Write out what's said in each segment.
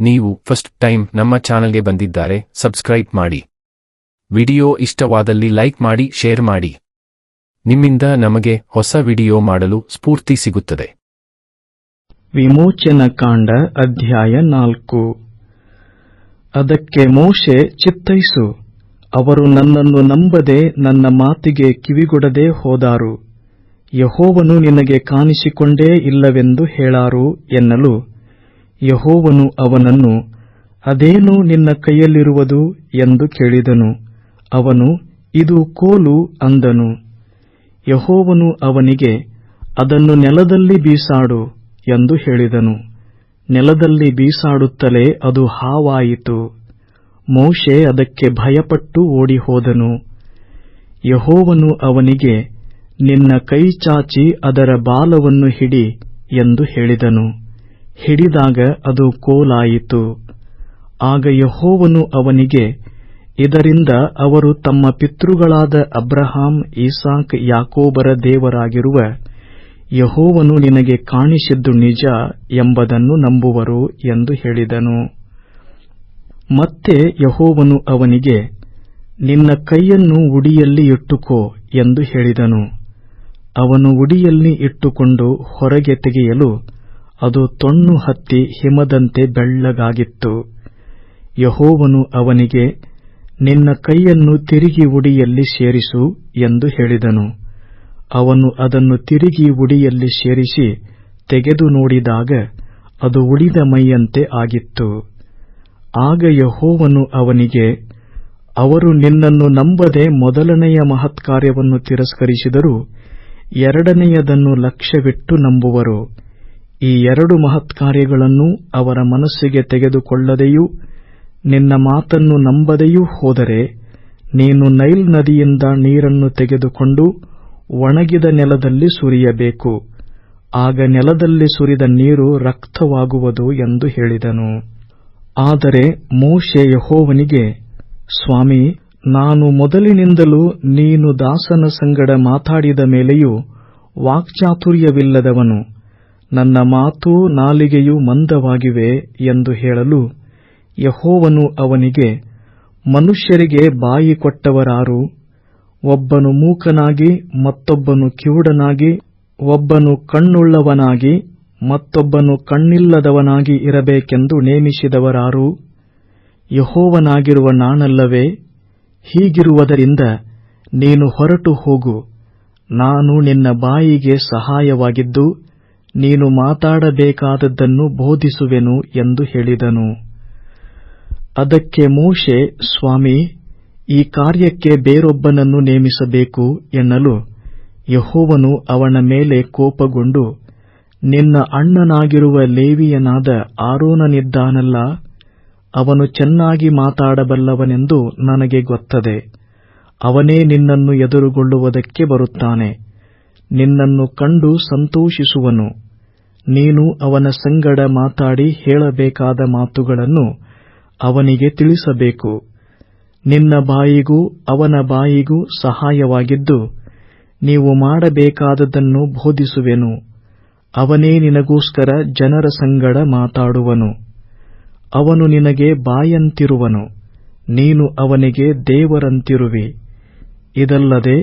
ನೀವು first time ನಮ್ಮ ಚಾನಲ್ಗೆ ಬಂದಿದ್ದಾರೆ, ಸಬ್ಸ್ಕ್ರೈಬ್ ಮಾಡಿ. ವಿಡಿಯೋ ಇಷ್ಟವಾದಲ್ಲಿ ಲೈಕ್ ಮಾಡಿ, ಶೇರ್ ಮಾಡಿ. ನಿಮ್ಮಿಂದ ನಮಗೆ ಹೊಸ ವಿಡಿಯೋ ಮಾಡಲು ಸ್ಫೂರ್ತಿ ಸಿಗುತ್ತದೆ. ವಿಮೋಚನ ಕಾಂಡ ಅಧ್ಯಾಯ ನಾಲ್ಕು. ಅದಕ್ಕೆ ಮೋಶೆ ಚಿತ್ತೈಸು, ಅವರು ನನ್ನನ್ನು ನಂಬದೆ ನನ್ನ ಮಾತಿಗೆ ಕಿವಿಗೊಡದೆ ಹೋದಾರು. ಯಹೋವನು ನಿನಗೆ ಕಾಣಿಸಿಕೊಂಡೇ ಇಲ್ಲವೆಂದು ಹೇಳಾರು ಎನ್ನಲು ಯಹೋವನು ಅವನನ್ನು, ಅದೇನು ನಿನ್ನ ಕೈಯಲ್ಲಿರುವುದು? ಎಂದು ಕೇಳಿದನು. ಅವನು, ಇದು ಕೋಲು ಅಂದನು. ಯಹೋವನು ಅವನಿಗೆ, ಅದನ್ನು ನೆಲದಲ್ಲಿ ಬೀಸಾಡು ಎಂದು ಹೇಳಿದನು. ನೆಲದಲ್ಲಿ ಬೀಸಾಡುತ್ತಲೇ ಅದು ಹಾವಾಯಿತು. ಮೋಶೆ ಅದಕ್ಕೆ ಭಯಪಟ್ಟು ಓಡಿಹೋದನು. ಯಹೋವನು ಅವನಿಗೆ, ನಿನ್ನ ಕೈ ಚಾಚಿ ಅದರ ಬಾಲವನ್ನು ಹಿಡಿ ಎಂದು ಹೇಳಿದನು. ಹಿಡಿದಾಗ ಅದು ಕೋಲಾಯಿತು. ಆಗ ಯಹೋವನು ಅವನಿಗೆ, ಇದರಿಂದ ಅವರು ತಮ್ಮ ಪಿತೃಗಳಾದ ಅಬ್ರಹಾಂ ಈಸಾಕ್ ಯಾಕೋಬರ ದೇವರಾಗಿರುವ ಯಹೋವನು ನಿನಗೆ ಕಾಣಿಸಿದ್ದು ನಿಜ ಎಂಬುದನ್ನು ನಂಬುವರು ಎಂದು ಹೇಳಿದನು. ಮತ್ತೆ ಯಹೋವನು ಅವನಿಗೆ, ನಿನ್ನ ಕೈಯನ್ನು ಉಡಿಯಲ್ಲಿ ಇಟ್ಟುಕೋ ಎಂದು ಹೇಳಿದನು. ಅವನು ಉಡಿಯಲ್ಲಿ ಇಟ್ಟುಕೊಂಡು ಹೊರಗೆ ತೆಗೆಯಲು ಅದು ತೊಣ್ಣು ಹತ್ತಿ ಹಿಮದಂತೆ ಬೆಳ್ಳಗಾಗಿತ್ತು. ಯಹೋವನು ಅವನಿಗೆ, ನಿನ್ನ ಕೈಯನ್ನು ತಿರುಗಿ ಉಡಿಯಲ್ಲಿ ಸೇರಿಸು ಎಂದು ಹೇಳಿದನು. ಅವನು ಅದನ್ನು ತಿರುಗಿ ಉಡಿಯಲ್ಲಿ ಸೇರಿಸಿ ತೆಗೆದು ನೋಡಿದಾಗ ಅದು ಉಳಿದ ಮೈಯಂತೆ ಆಗಿತ್ತು. ಆಗ ಯಹೋವನು ಅವನಿಗೆ, ಅವರು ನಿನ್ನನ್ನು ನಂಬದೆ ಮೊದಲನೆಯ ಮಹತ್ಕಾರ್ಯವನ್ನು ತಿರಸ್ಕರಿಸಿದರೂ ಎರಡನೆಯದನ್ನು ಲಕ್ಷ್ಯವಿಟ್ಟು ನಂಬುವರು. ಈ ಎರಡು ಮಹತ್ಕಾರ್ಯಗಳನ್ನು ಅವರ ಮನಸ್ಸಿಗೆ ತೆಗೆದುಕೊಳ್ಳದೆಯೂ, ನಿನ್ನ ಮಾತನ್ನು ನಂಬದೆಯೂ ಹೋದರೆ, ನೀನು ನೈಲ್ ನದಿಯಿಂದ ನೀರನ್ನು ತೆಗೆದುಕೊಂಡು ಒಣಗಿದ ನೆಲದಲ್ಲಿ ಸುರಿಯಬೇಕು. ಆಗ ನೆಲದಲ್ಲಿ ಸುರಿದ ನೀರು ರಕ್ತವಾಗುವುದು ಎಂದು ಹೇಳಿದನು. ಆದರೆ ಮೋಶೆ ಯಹೋವನಿಗೆ, ಸ್ವಾಮಿ, ನಾನು ಮೊದಲಿನಿಂದಲೂ ನೀನು ದಾಸನ ಸಂಗಡ ಮಾತಾಡಿದ ಮೇಲೆಯೂ ವಾಕ್ಚಾತುರ್ಯವಿಲ್ಲದವನು. ನನ್ನ ಮಾತೂ ನಾಲಿಗೆಯೂ ಮಂದವಾಗಿವೆ ಎಂದು ಹೇಳಲು ಯಹೋವನು ಅವನಿಗೆ, ಮನುಷ್ಯರಿಗೆ ಬಾಯಿ ಕೊಟ್ಟವರಾರು, ಒಬ್ಬನು ಮೂಕನಾಗಿ, ಮತ್ತೊಬ್ಬನು ಕಿವುಡನಾಗಿ, ಒಬ್ಬನು ಕಣ್ಣುಳ್ಳವನಾಗಿ, ಮತ್ತೊಬ್ಬನು ಕಣ್ಣಿಲ್ಲದವನಾಗಿ ಇರಬೇಕೆಂದು ನೇಮಿಸಿದವರಾರು, ಯಹೋವನಾಗಿರುವ ನಾನಲ್ಲವೇ, ಹೀಗಿರುವುದರಿಂದ ನೀನು ಹೊರಟು ಹೋಗು, ನಾನು ನಿನ್ನ ಬಾಯಿಗೆ ಸಹಾಯವಾಗಿದ್ದು ನೀನು ಮಾತಾಡಬೇಕಾದದ್ದನ್ನು ಬೋಧಿಸುವೆನು ಎಂದು ಹೇಳಿದನು. ಅದಕ್ಕೆ ಮೋಶೆ, ಸ್ವಾಮಿ, ಈ ಕಾರ್ಯಕ್ಕೆ ಬೇರೊಬ್ಬನನ್ನು ನೇಮಿಸಬೇಕು ಎನ್ನಲು ಯಹೋವನು ಅವನ ಮೇಲೆ ಕೋಪಗೊಂಡು, ನಿನ್ನ ಅಣ್ಣನಾಗಿರುವ ಲೇವಿಯನಾದ ಆರೋನನಿದ್ದಾನಲ್ಲ, ಅವನು ಚೆನ್ನಾಗಿ ಮಾತಾಡಬಲ್ಲವನೆಂದು ನನಗೆ ಗೊತ್ತದೆ. ಅವನೇ ನಿನ್ನನ್ನು ಎದುರುಗೊಳ್ಳುವುದಕ್ಕೆ ಬರುತ್ತಾನೆ. ನಿನ್ನನ್ನು ಕಂಡು ಸಂತೋಷಿಸುವನು. ನೀನು ಅವನ ಸಂಗಡ ಮಾತಾಡಿ ಹೇಳಬೇಕಾದ ಮಾತುಗಳನ್ನು ಅವನಿಗೆ ತಿಳಿಸಬೇಕು. ನಿನ್ನ ಬಾಯಿಗೂ ಅವನ ಬಾಯಿಗೂ ಸಹಾಯವಾಗಿದ್ದು, ನೀವು ಮಾಡಬೇಕಾದದನ್ನು ಬೋಧಿಸುವೆನು. ಅವನೇ ನಿನಗೋಸ್ಕರ ಜನರ ಸಂಗಡ ಮಾತಾಡುವನು. ಅವನು ನಿನಗೆ ಬಾಯಂತಿರುವನು. ನೀನು ಅವನಿಗೆ ದೇವರಂತಿರುವಿ. ಇದಲ್ಲದೆ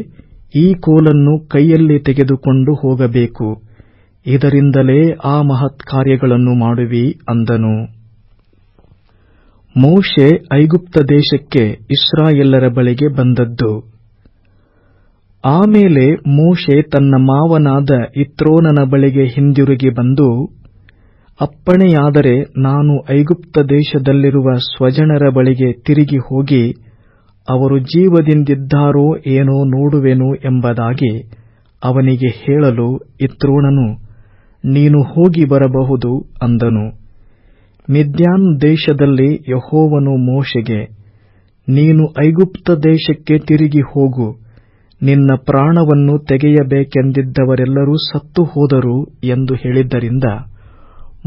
ಈ ಕೋಲನ್ನು ಕೈಯಲ್ಲಿ ತೆಗೆದುಕೊಂಡು ಹೋಗಬೇಕು. ಇದರಿಂದಲೇ ಆ ಮಹತ್ ಕಾರ್ಯಗಳನ್ನು ಮಾಡುವಿ ಅಂದನು. ಮೋಶೆ ಐಗುಪ್ತ ದೇಶಕ್ಕೆ ಇಸ್ರಾಯೆಲ್ಲರ ಬಳಿಗೆ ಬಂದದ್ದು. ಆಮೇಲೆ ಮೋಶೆ ತನ್ನ ಮಾವನಾದ ಇತ್ರೋನನ ಬಳಿಗೆ ಹಿಂದಿರುಗಿ ಬಂದು, ಅಪ್ಪಣೆಯಾದರೆ ನಾನು ಐಗುಪ್ತ ದೇಶದಲ್ಲಿರುವ ಸ್ವಜನರ ಬಳಿಗೆ ತಿರುಗಿ ಹೋಗಿ, ಅವರು ಜೀವದಿಂದಿದ್ದಾರೋ ಏನೋ ನೋಡುವೆನು ಎಂಬುದಾಗಿ ಅವನಿಗೆ ಹೇಳಲು ಇತ್ರೋಣನು ನೀನು ಹೋಗಿ ಬರಬಹುದು ಅಂದನು. ಮಿದ್ಯಾನ್ ದೇಶದಲ್ಲಿ ಯಹೋವನು ಮೋಶೆಗೆ, ನೀನು ಐಗುಪ್ತ ದೇಶಕ್ಕೆ ತಿರುಗಿ ಹೋಗು, ನಿನ್ನ ಪ್ರಾಣವನ್ನು ತೆಗೆಯಬೇಕೆಂದಿದ್ದವರೆಲ್ಲರೂ ಸತ್ತು ಹೋದರು ಎಂದು ಹೇಳಿದ್ದರಿಂದ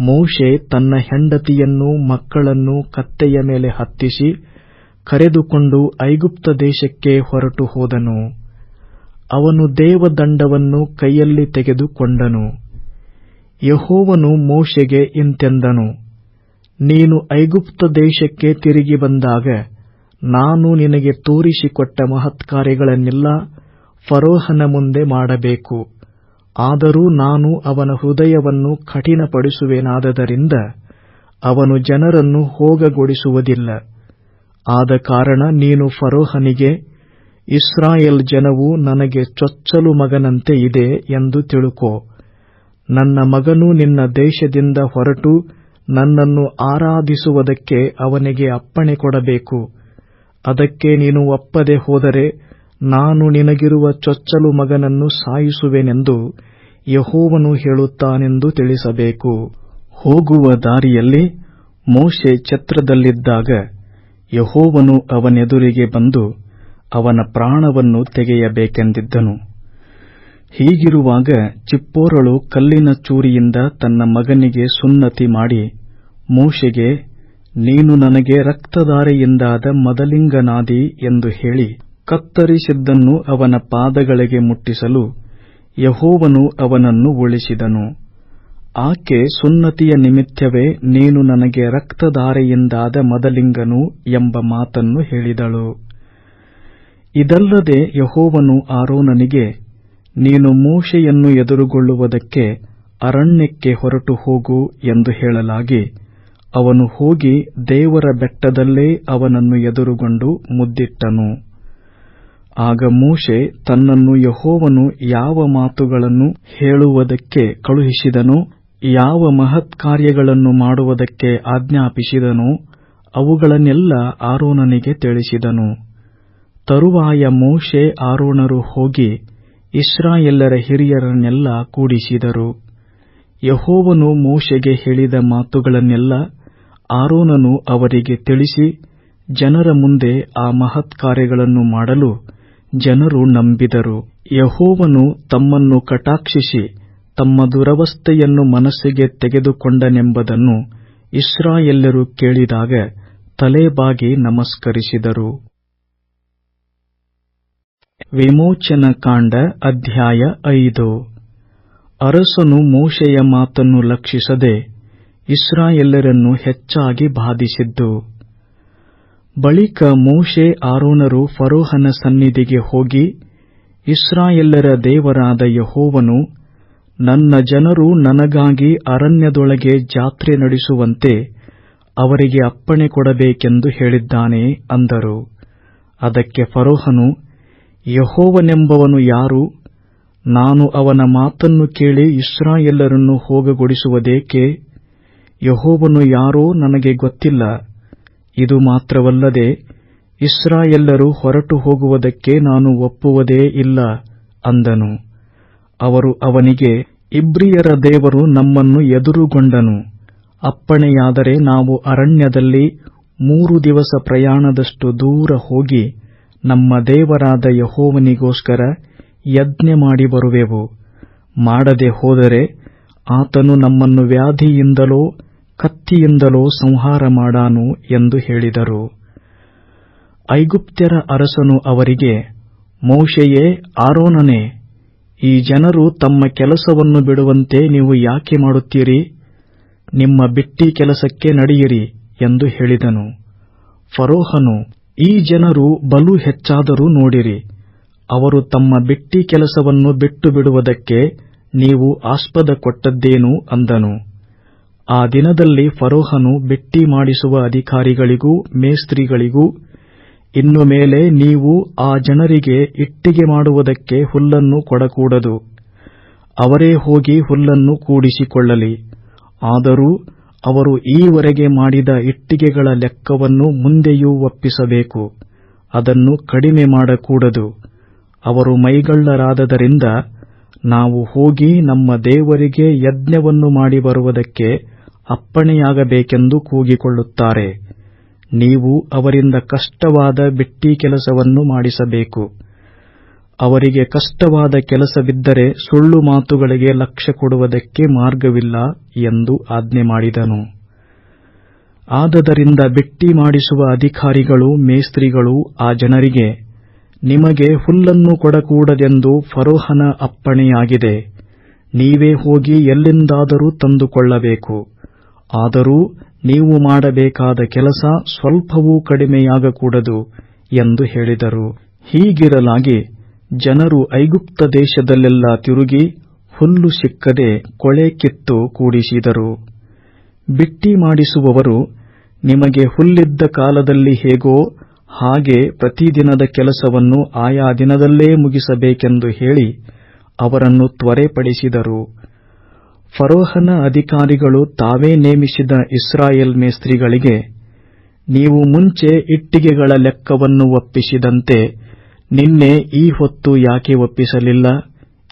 ಮೋಶೆ ತನ್ನ ಹೆಂಡತಿಯನ್ನು ಮಕ್ಕಳನ್ನು ಕತ್ತೆಯ ಮೇಲೆ ಹತ್ತಿಸಿ ಕರೆದುಕೊಂಡು ಐಗುಪ್ತ ದೇಶಕ್ಕೆ ಹೊರಟು ಹೋದನು. ಅವನು ದೇವದಂಡವನ್ನು ಕೈಯಲ್ಲಿ ತೆಗೆದುಕೊಂಡನು. ಯೆಹೋವನು ಮೋಶೆಗೆ ಇಂತೆಂದನು, ನೀನು ಐಗುಪ್ತ ದೇಶಕ್ಕೆ ತಿರುಗಿ ಬಂದಾಗ ನಾನು ನಿನಗೆ ತೋರಿಸಿಕೊಟ್ಟ ಮಹತ್ಕಾರ್ಯಗಳನ್ನೆಲ್ಲ ಫರೋಹನ ಮುಂದೆ ಮಾಡಬೇಕು. ಆದರೂ ನಾನು ಅವನ ಹೃದಯವನ್ನು ಕಠಿಣಪಡಿಸುವೆನಾದದರಿಂದ ಅವನು ಜನರನ್ನು ಹೋಗಗೊಡಿಸುವುದಿಲ್ಲ. ಆದ ಕಾರಣ ನೀನು ಫರೋಹನಿಗೆ, ಇಸ್ರಾಯೇಲ್ ಜನವು ನನಗೆ ಚೊಚ್ಚಲು ಮಗನಂತೆ ಇದೆ ಎಂದು ತಿಳುಕೋ. ನನ್ನ ಮಗನು ನಿನ್ನ ದೇಶದಿಂದ ಹೊರಟು ನನ್ನನ್ನು ಆರಾಧಿಸುವುದಕ್ಕೆ ಅವನಿಗೆ ಅಪ್ಪಣೆ ಕೊಡಬೇಕು. ಅದಕ್ಕೆ ನೀನು ಒಪ್ಪದೆ ಹೋದರೆ ನಾನು ನಿನಗಿರುವ ಚೊಚ್ಚಲು ಮಗನನ್ನು ಸಾಯಿಸುವೆನೆಂದು ಯಹೋವನು ಹೇಳುತ್ತಾನೆಂದು ತಿಳಿಸಬೇಕು. ಹೋಗುವ ದಾರಿಯಲ್ಲಿ ಮೋಶೆ ಛತ್ರದಲ್ಲಿದ್ದಾಗ ಯಹೋವನು ಅವನೆದುರಿಗೆ ಬಂದು ಅವನ ಪ್ರಾಣವನ್ನು ತೆಗೆಯಬೇಕೆಂದಿದ್ದನು. ಹೀಗಿರುವಾಗ ಚಿಪ್ಪೋರಳು ಕಲ್ಲಿನ ಚೂರಿಯಿಂದ ತನ್ನ ಮಗನಿಗೆ ಸುನ್ನತಿ ಮಾಡಿ, ಮೂಷೆಗೆ, ನೀನು ನನಗೆ ರಕ್ತಧಾರೆಯಿಂದಾದ ಮದಲಿಂಗನಾದಿ ಎಂದು ಹೇಳಿ ಕತ್ತರಿಸಿದ್ದನ್ನು ಅವನ ಪಾದಗಳಿಗೆ ಮುಟ್ಟಿಸಲು ಯಹೋವನು ಅವನನ್ನು ಉಳಿಸಿದನು. ಆಕೆ ಸುನ್ನತಿಯ ನಿಮಿತ್ತವೇ ನೀನು ನನಗೆ ರಕ್ತಧಾರೆಯಿಂದಾದ ಮದಲಿಂಗನು ಎಂಬ ಮಾತನ್ನು ಹೇಳಿದಳು. ಇದಲ್ಲದೆ ಯಹೋವನು ಆರೋನನಿಗೆ ನೀನು ಮೂಷೆಯನ್ನು ಎದುರುಗೊಳ್ಳುವುದಕ್ಕೆ ಅರಣ್ಯಕ್ಕೆ ಹೊರಟು ಹೋಗು ಎಂದು ಹೇಳಲಾಗಿ, ಅವನು ಹೋಗಿ ದೇವರ ಬೆಟ್ಟದಲ್ಲೇ ಅವನನ್ನು ಎದುರುಗೊಂಡು ಮುದ್ದಿಟ್ಟನು. ಆಗ ಮೂಷೆ ತನ್ನನ್ನು ಯಹೋವನು ಯಾವ ಮಾತುಗಳನ್ನು ಹೇಳುವುದಕ್ಕೆ ಕಳುಹಿಸಿದನು, ಯಾವ ಮಹತ್ಕಾರ್ಯಗಳನ್ನು ಮಾಡುವುದಕ್ಕೆ ಆಜ್ಞಾಪಿಸಿದನೋ, ಅವುಗಳನ್ನೆಲ್ಲ ಆರೋನನಿಗೆ ತಿಳಿಸಿದನು. ತರುವಾಯ ಮೋಶೆ ಆರೋಣರು ಹೋಗಿ ಇಸ್ರಾಯೇಲರ ಹಿರಿಯರನ್ನೆಲ್ಲ ಕೂಡಿಸಿದರು. ಯಹೋವನು ಮೋಶೆಗೆ ಹೇಳಿದ ಮಾತುಗಳನ್ನೆಲ್ಲ ಆರೋನನು ಅವರಿಗೆ ತಿಳಿಸಿ, ಜನರ ಮುಂದೆ ಆ ಮಹತ್ಕಾರ್ಯಗಳನ್ನು ಮಾಡಲು ಜನರು ನಂಬಿದರು. ಯಹೋವನು ತಮ್ಮನ್ನು ಕಟಾಕ್ಷಿಸಿ ತಮ್ಮ ದುರವಸ್ಥೆಯನ್ನು ಮನಸ್ಸಿಗೆ ತೆಗೆದುಕೊಂಡನೆಂಬುದನ್ನು ಇಸ್ರಾಯೇಲ್ಯರು ಕೇಳಿದಾಗ ತಲೆಬಾಗಿ ನಮಸ್ಕರಿಸಿದರು. ವಿಮೋಚನಕಾಂಡ ಅಧ್ಯಾಯ ಐದು. ಅರಸನು ಮೋಶೆಯ ಮಾತನ್ನು ಲಕ್ಷಿಸದೆ ಇಸ್ರಾಯೆಲ್ಲರನ್ನು ಹೆಚ್ಚಾಗಿ ಬಾಧಿಸಿದ್ದು. ಬಳಿಕ ಮೋಶೆ ಆರೋನರು ಫರೋಹನ ಸನ್ನಿಧಿಗೆ ಹೋಗಿ ಇಸ್ರಾಯೆಲ್ಲರ ದೇವರಾದ ಯಹೋವನು, ನನ್ನ ಜನರು ನನಗಾಗಿ ಅರಣ್ಯದೊಳಗೆ ಜಾತ್ರೆ ನಡೆಸುವಂತೆ ಅವರಿಗೆ ಅಪ್ಪಣೆ ಕೊಡಬೇಕೆಂದು ಹೇಳಿದ್ದಾನೆ ಅಂದರು. ಅದಕ್ಕೆ ಫರೋಹನು ಯೆಹೋವನೆಂಬವನು ಯಾರು? ನಾನು ಅವನ ಮಾತನ್ನು ಕೇಳಿ ಇಸ್ರಾಯೇಲರನ್ನು ಹೋಗಗೊಡಿಸುವುದೇಕೆ? ಯಹೋವನು ಯಾರೋ ನನಗೆ ಗೊತ್ತಿಲ್ಲ. ಇದು ಮಾತ್ರವಲ್ಲದೆ ಇಸ್ರಾಯೇಲ್ಯರು ಹೊರಟು ಹೋಗುವುದಕ್ಕೆ ನಾನು ಒಪ್ಪುವುದೇ ಇಲ್ಲ, ಅಂದನು. ಅವರು ಅವನಿಗೆ, ಇಬ್ರಿಯರ ದೇವರು ನಮ್ಮನ್ನು ಎದುರುಗೊಂಡನು. ಅಪ್ಪಣೆಯಾದರೆ ನಾವು ಅರಣ್ಯದಲ್ಲಿ ಮೂರು ದಿವಸ ಪ್ರಯಾಣದಷ್ಟು ದೂರ ಹೋಗಿ ನಮ್ಮ ದೇವರಾದ ಯಹೋವನಿಗೋಸ್ಕರ ಯಜ್ಞ ಮಾಡಿ ಬರುವೆವು. ಮಾಡದೆ ಹೋದರೆ ಆತನು ನಮ್ಮನ್ನು ವ್ಯಾಧಿಯಿಂದಲೋ ಕತ್ತಿಯಿಂದಲೋ ಸಂಹಾರ ಮಾಡಾನು ಎಂದು ಹೇಳಿದರು. ಐಗುಪ್ತ್ಯರ ಅರಸನು ಅವರಿಗೆ, ಮೋಶೆಯೇ, ಆರೋನನೇ, ಈ ಜನರು ತಮ್ಮ ಕೆಲಸವನ್ನು ಬಿಡುವಂತೆ ನೀವು ಯಾಕೆ ಮಾಡುತ್ತೀರಿ? ನಿಮ್ಮ ಬಿಟ್ಟಿ ಕೆಲಸಕ್ಕೆ ನಡೆಯಿರಿ ಎಂದು ಹೇಳಿದನು. ಫರೋಹನು ಈ ಜನರು ಬಲು ಹೆಚ್ಚಾದರೂ ನೋಡಿರಿ. ಅವರು ತಮ್ಮ ಬಿಟ್ಟಿ ಕೆಲಸವನ್ನು ಬಿಟ್ಟು ಬಿಡುವುದಕ್ಕೆ ನೀವು ಆಸ್ಪದ ಕೊಟ್ಟದ್ದೇನು ಅಂದನು. ಆ ದಿನದಲ್ಲಿ ಫರೋಹನು ಬಿಟ್ಟಿ ಮಾಡಿಸುವ ಅಧಿಕಾರಿಗಳಿಗೂ ಮೇಸ್ತ್ರಿಗಳಿಗೂ, ಇನ್ನು ಮೇಲೆ ನೀವು ಆ ಜನರಿಗೆ ಇಟ್ಟಿಗೆ ಮಾಡುವುದಕ್ಕೆ ಹುಲ್ಲನ್ನು ಕೊಡಕೂಡದು. ಅವರೇ ಹೋಗಿ ಹುಲ್ಲನ್ನು ಕೂಡಿಸಿಕೊಳ್ಳಲಿ. ಆದರೂ ಅವರು ಈವರೆಗೆ ಮಾಡಿದ ಇಟ್ಟಿಗೆಗಳ ಲೆಕ್ಕವನ್ನು ಮುಂದೆಯೂ ಒಪ್ಪಿಸಬೇಕು. ಅದನ್ನು ಕಡಿಮೆ ಮಾಡಕೂಡದು. ಅವರು ಮೈಗಳ್ಳರಾದದರಿಂದ ನಾವು ಹೋಗಿ ನಮ್ಮ ದೇವರಿಗೆ ಯಜ್ಞವನ್ನು ಮಾಡಿ ಬರುವುದಕ್ಕೆ ಅಪ್ಪಣೆಯಾಗಬೇಕೆಂದು ಕೂಗಿಕೊಳ್ಳುತ್ತಾರೆ. ನೀವು ಅವರಿಂದ ಕಷ್ಟವಾದ ಬಿಟ್ಟಿ ಕೆಲಸವನ್ನು ಮಾಡಿಸಬೇಕು. ಅವರಿಗೆ ಕಷ್ಟವಾದ ಕೆಲಸವಿದ್ದರೆ ಸುಳ್ಳು ಮಾತುಗಳಿಗೆ ಲಕ್ಷ್ಯ ಕೊಡುವುದಕ್ಕೆ ಮಾರ್ಗವಿಲ್ಲ ಎಂದು ಆಜ್ಞೆ ಮಾಡಿದನು. ಆದದರಿಂದ ಬಿಟ್ಟಿ ಮಾಡಿಸುವ ಅಧಿಕಾರಿಗಳು, ಮೇಸ್ತ್ರಿಗಳು, ಆ ಜನರಿಗೆ, ನಿಮಗೆ ಹುಲ್ಲನ್ನು ಕೊಡಕೂಡದೆಂದು ಫರೋಹನ ಅಪ್ಪಣೆಯಾಗಿದೆ. ನೀವೇ ಹೋಗಿ ಎಲ್ಲಿಂದಾದರೂ ತಂದುಕೊಳ್ಳಬೇಕು. ಆದರೂ ನೀವು ಮಾಡಬೇಕಾದ ಕೆಲಸ ಸ್ವಲ್ಪವೂ ಕಡಿಮೆಯಾಗಕೂಡದು ಎಂದು ಹೇಳಿದರು. ಹೀಗಿರಲಾಗಿ ಜನರು ಐಗುಪ್ತ ದೇಶದಲ್ಲೆಲ್ಲ ತಿರುಗಿ ಹುಲ್ಲು ಸಿಕ್ಕದೆ ಕೊಳೆ ಕಿತ್ತು ಕೂಡಿಸಿದರು. ಬಿಟ್ಟಿ ಮಾಡಿಸುವವರು ನಿಮಗೆ ಹುಲ್ಲಿದ್ದ ಕಾಲದಲ್ಲಿ ಹೇಗೋ ಹಾಗೆ ಪ್ರತಿದಿನದ ಕೆಲಸವನ್ನು ಆಯಾ ದಿನದಲ್ಲೇ ಮುಗಿಸಬೇಕೆಂದು ಹೇಳಿ ಅವರನ್ನು ತ್ವರೆಪಡಿಸಿದರು. ಫರೋಹನ ಅಧಿಕಾರಿಗಳು ತಾವೇ ನೇಮಿಸಿದ ಇಸ್ರಾಯೇಲ್ ಮೇಸ್ತ್ರಿಗಳಿಗೆ, ನೀವು ಮುಂಚೆ ಇಟ್ಟಿಗೆಗಳ ಲೆಕ್ಕವನ್ನು ಒಪ್ಪಿಸಿದಂತೆ ನಿನ್ನೆ ಈ ಹೊತ್ತು ಯಾಕೆ ಒಪ್ಪಿಸಲಿಲ್ಲ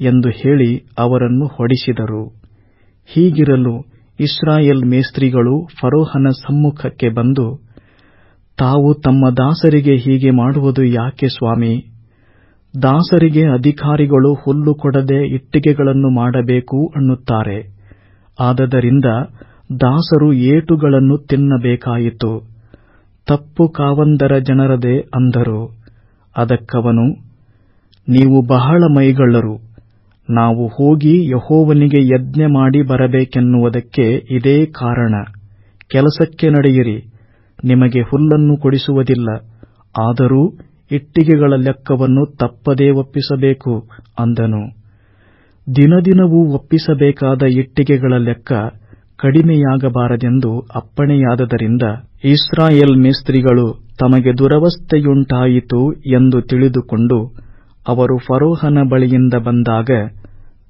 ಎಂದು ಹೇಳಿ ಅವರನ್ನು ಹೊಡಿಸಿದರು. ಹೀಗಿರಲು ಇಸ್ರಾಯೇಲ್ ಮೇಸ್ತ್ರಿಗಳು ಫರೋಹನ ಸಮ್ಮುಖಕ್ಕೆ ಬಂದು, ತಾವು ತಮ್ಮ ದಾಸರಿಗೆ ಹೀಗೆ ಮಾಡುವುದು ಯಾಕೆ ಸ್ವಾಮಿ? ದಾಸರಿಗೆ ಅಧಿಕಾರಿಗಳು ಹುಲ್ಲು ಕೊಡದೆ ಇಟ್ಟಿಗೆಗಳನ್ನು ಮಾಡಬೇಕು ಅನ್ನುತ್ತಾರೆ. ಆದದರಿಂದ ದಾಸರು ಏಟುಗಳನ್ನು ತಿನ್ನಬೇಕಾಯಿತು. ತಪ್ಪು ಕಾವಂದರ ಜನರದೇ ಅಂದರು. ಅದಕ್ಕವನು, ನೀವು ಬಹಳ ಮೈಗಳ್ಳರು. ನಾವು ಹೋಗಿ ಯಹೋವನಿಗೆ ಯಜ್ಞ ಮಾಡಿ ಬರಬೇಕೆನ್ನುವುದಕ್ಕೆ ಇದೇ ಕಾರಣ. ಕೆಲಸಕ್ಕೆ ನಡೆಯಿರಿ. ನಿಮಗೆ ಹುಲ್ಲನ್ನು ಕೊಡಿಸುವುದಿಲ್ಲ. ಆದರೂ ಇಟ್ಟಿಗೆಗಳ ಲೆಕ್ಕವನ್ನು ತಪ್ಪದೇ ಒಪ್ಪಿಸಬೇಕು, ಅಂದನು. ದಿನದಿನವೂ ಒಪ್ಪಿಸಬೇಕಾದ ಇಟ್ಟಿಗೆಗಳ ಲೆಕ್ಕ ಕಡಿಮೆಯಾಗಬಾರದೆಂದು ಅಪ್ಪಣೆಯಾದದರಿಂದ ಇಸ್ರಾಯೇಲ್ ಮೇಸ್ತ್ರಿಗಳು ತಮಗೆ ದುರವಸ್ಥೆಯುಂಟಾಯಿತು ಎಂದು ತಿಳಿದುಕೊಂಡು ಅವರು ಫರೋಹನ ಬಳಿಯಿಂದ ಬಂದಾಗ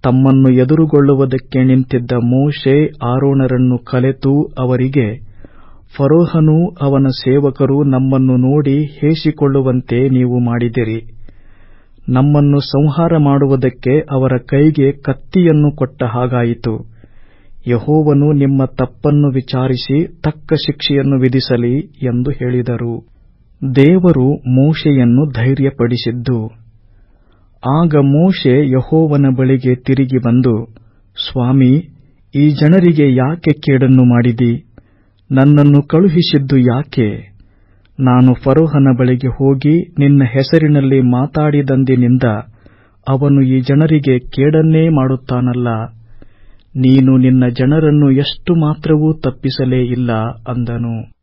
ತಮ್ಮನ್ನು ಎದುರುಗೊಳ್ಳುವುದಕ್ಕೆ ನಿಂತಿದ್ದ ಮೋಶೆ ಆರೋಣರನ್ನು ಕಲೆತು ಅವರಿಗೆ, ಫರೋಹನೂ ಅವನ ಸೇವಕರು ನಮ್ಮನ್ನು ನೋಡಿ ಹೇಸಿಕೊಳ್ಳುವಂತೆ ನೀವು ಮಾಡಿದಿರಿ. ನಮ್ಮನ್ನು ಸಂಹಾರ ಮಾಡುವುದಕ್ಕೆ ಅವರ ಕೈಗೆ ಕತ್ತಿಯನ್ನು ಕೊಟ್ಟ ಹಾಗಾಯಿತು. ಯಹೋವನು ನಿಮ್ಮ ತಪ್ಪನ್ನು ವಿಚಾರಿಸಿ ತಕ್ಕ ಶಿಕ್ಷೆಯನ್ನು ವಿಧಿಸಲಿ ಎಂದು ಹೇಳಿದರು. ದೇವರು ಮೋಶೆಯನ್ನು ಧೈರ್ಯಪಡಿಸಿದ್ದು. ಆಗ ಮೋಶೆ ಯಹೋವನ ಬಳಿಗೆ ತಿರುಗಿ ಬಂದು, ಸ್ವಾಮಿ, ಈ ಜನರಿಗೆ ಯಾಕೆ ಕೇಡನ್ನು ಮಾಡಿದಿ? ನನ್ನನ್ನು ಕಳುಹಿಸಿದ್ದು ಯಾಕೆ? ನಾನು ಫರೋಹನ ಬಳಿಗೆ ಹೋಗಿ ನಿನ್ನ ಹೆಸರಿನಲ್ಲಿ ಮಾತಾಡಿದಂದಿನಿಂದ ಅವನು ಈ ಜನರಿಗೆ ಕೇಡನ್ನೇ ಮಾಡುತ್ತಾನಲ್ಲ. ನೀನು ನಿನ್ನ ಜನರನ್ನು ಎಷ್ಟು ಮಾತ್ರವೂ ತಪ್ಪಿಸಲೇ ಇಲ್ಲ ಅಂದನು.